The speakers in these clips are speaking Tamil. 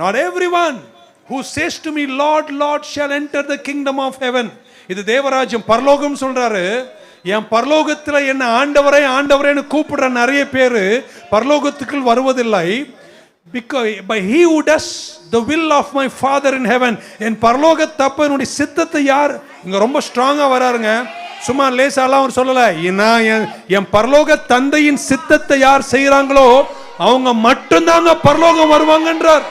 Not every one who says to me lord lord shall enter the kingdom of heaven இது தேவராஜ்யம் பரலோகம் சொல்றாரு. என் பரலோகத்தில் என்ன ஆண்டவரே ஆண்டவரேன்னு கூப்பிடுற நிறைய பேர் பரலோகத்துக்குள் வருவதில்லை. Because by he who does the will of my father in heaven என் பரலோக தப்பனுடைய சித்தத்தை யார்? இங்கே ரொம்ப ஸ்ட்ராங்காக வராருங்க. சும்மா லேசாலாம் அவர் சொல்லலை. நான் என் என் பரலோக தந்தையின் சித்தத்தை யார் செய்கிறாங்களோ அவங்க மட்டும்தாங்க பரலோகம் வருவாங்கன்றார்.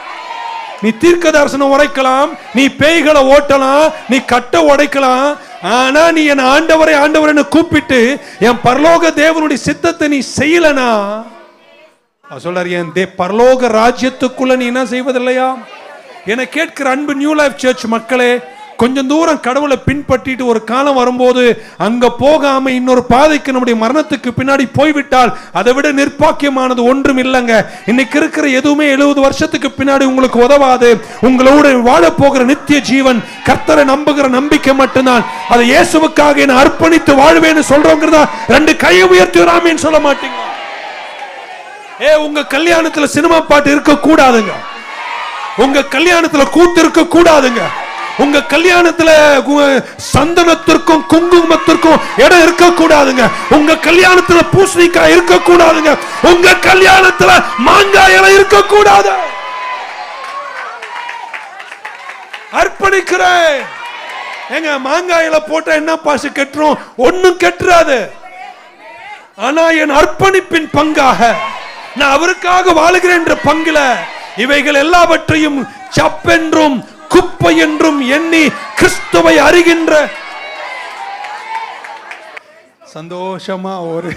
நீ தீர்க்க தரிசனம் உரைக்கலாம் நீ பேய்களை ஓட்டலாம் நீ கட்ட உடைக்கலாம். ஆனா நீ என் ஆண்டவரை ஆண்டவரை கூப்பிட்டு என் பரலோக தேவனுடைய சித்தத்தை நீ செய்யலனா? அவர் சொல்றாரு என் தே பரலோக ராஜ்யத்துக்குள்ள நீ என்ன செய்வதில்லையா? என கேட்கிற அன்பு நியூ லைஃப் சர்ச் மக்களே கொஞ்சம் தூரம் கடவுளை பின்பற்றிட்டு ஒரு காலம் வரும்போது அங்க போகாம இன்னொரு பாதைக்கு நம்முடைய மரணத்துக்கு பின்னாடி போய்விட்டால் அதை விட நிர்பாக்கியமானது ஒன்றும் இல்லைங்க. இன்னைக்கு இருக்கிற எதுவுமே எழுபது வருஷத்துக்கு பின்னாடி உங்களுக்கு உதவாது. உங்களோட வாழ போகிற நித்திய ஜீவன் கர்த்தரை நம்புகிற நம்பிக்கை மட்டும்தான். அதை இயேசுவுக்காக என்ன அர்ப்பணித்து வாழ்வேன்னு சொல்றோங்கிறதா? ரெண்டு கையை உயர்த்தி வராமேன்னு சொல்ல மாட்டீங்க ஏ உங்க கல்யாணத்துல சினிமா பாட்டு இருக்க கூடாதுங்க உங்க கல்யாணத்துல கூத்து இருக்க கூடாதுங்க உங்க கல்யாணத்துல சந்தனத்திற்கும் குங்குமத்திற்கும் இடம் இருக்க கூடாதுங்க உங்க கல்யாணத்துல பூசணிக்காய் இருக்க கூடாதுங்க உங்க கல்யாணத்துல மாங்காய் இலை இருக்க கூடாது அர்ப்பணிக்கிறேன். ஏங்க மாங்காய் போட்டா என்ன பாசு கெட்டுரும்? ஒண்ணும் கெட்டுறாது. ஆனா என் அர்ப்பணிப்பின் பங்காக நான் அவருக்காக வாழுகிறேன் என்ற பங்குல இவைகள் எல்லாவற்றையும் சப்பென்றும் குப்பை என்றும் எண்ணி கிறிஸ்துவை அறிகின்ற சந்தோஷமா ஒரு